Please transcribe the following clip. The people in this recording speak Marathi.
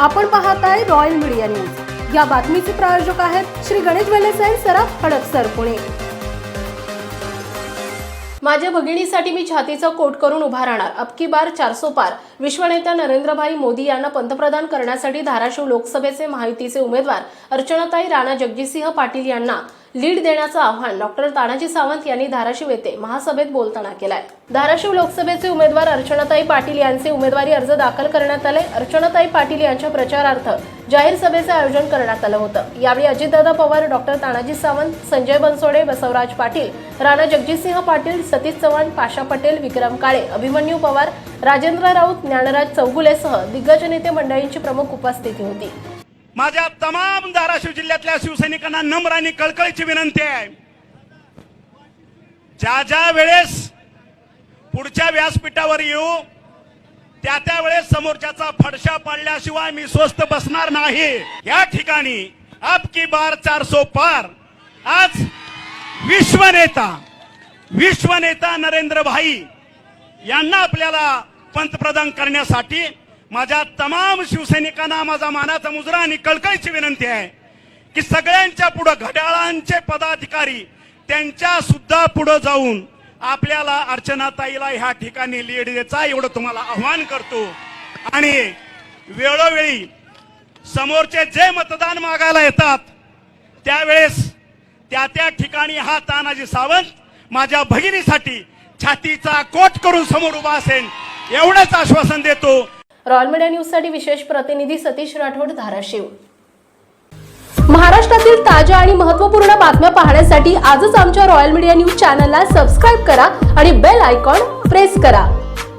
आपण पाहत आहे रॉयल मीडिया न्यूज या बातमीचे प्रायोजक आहेत श्री गणेश वेलेस सराफ हडपसर पुणे. माझ्या भगिनीसाठी मी छातीचा कोट करून उभा राहणार. अबकी बार चारसो पार. विश्वनेत्या नरेंद्रभाई मोदी यांना पंतप्रधान करण्यासाठी धाराशिव लोकसभेचे महायुतीचे उमेदवार अर्चनाताई राणा जगजितसिंह पाटील यांना लीड देण्याचं आव्हान डॉक्टर तानाजी सावंत यांनी धाराशिव येथे महासभेत बोलताना केलंय. धाराशिव लोकसभेचे उमेदवार अर्चनाताई पाटील यांचे उमेदवारी अर्ज दाखल करण्यात आले. अर्चनाताई पाटील यांच्या प्रचारार्थ जाहीर सभेचे आयोजन करण्यात आलं होतं. यावेळी अजितदादा पवार डॉक्टर तानाजी सावंत संजय बनसोडे बसवराज पाटील राणा जगजितसिंह पाटील सतीश चव्हाण पाशा पटेल विक्रम काळे अभिमन्यू पवार राजेंद्र राऊत ज्ञानराज चौगुलेसह दिग्गज नेते मंडळींची प्रमुख उपस्थिती होती. माझ्या तमाम धाराशिव जिल्ह्यातल्या शिवसैनिकांना नम्र आणि कळकळीची विनंती आहे. ज्या ज्या वेळेस पुढच्या व्यासपीठावर येऊ त्या त्या वेळेस समोरच्याचा फडशा पाडल्याशिवाय मी स्वस्त बसणार नाही. या ठिकाणी अब की बार चारसो पार. आज विश्वनेता विश्वनेता नरेंद्र भाई यांना आपल्याला पंतप्रधान करण्यासाठी माझ्या तमाम शिवसैनिकांना माझा मानाचा मुजरा आणि कळकळीची विनंती आहे की सगळ्यांच्या पुढे घड्याळांचे पदाधिकारी त्यांच्या सुद्धा पुढे जाऊन आपल्याला अर्चनाताईला ह्या ठिकाणी लीड द्यायचा एवढं तुम्हाला आव्हान करतो. आणि वेळोवेळी समोरचे जे मतदान मागायला येतात त्यावेळेस त्या त्या ठिकाणी हा तानाजी सावंत माझ्या भगिनीसाठी छातीचा कोट करून समोर उभा असेल एवढंच आश्वासन देतो. रॉयल मीडिया न्यूजसाठी विशेष प्रतिनिधी सतीश राठोड धाराशिव. महाराष्ट्रातील ताज्या आणि महत्त्वपूर्ण बातम्या पाहण्यासाठी आजच आमच्या रॉयल मीडिया न्यूज चॅनलला सबस्क्राईब करा आणि बेल आयकॉन प्रेस करा.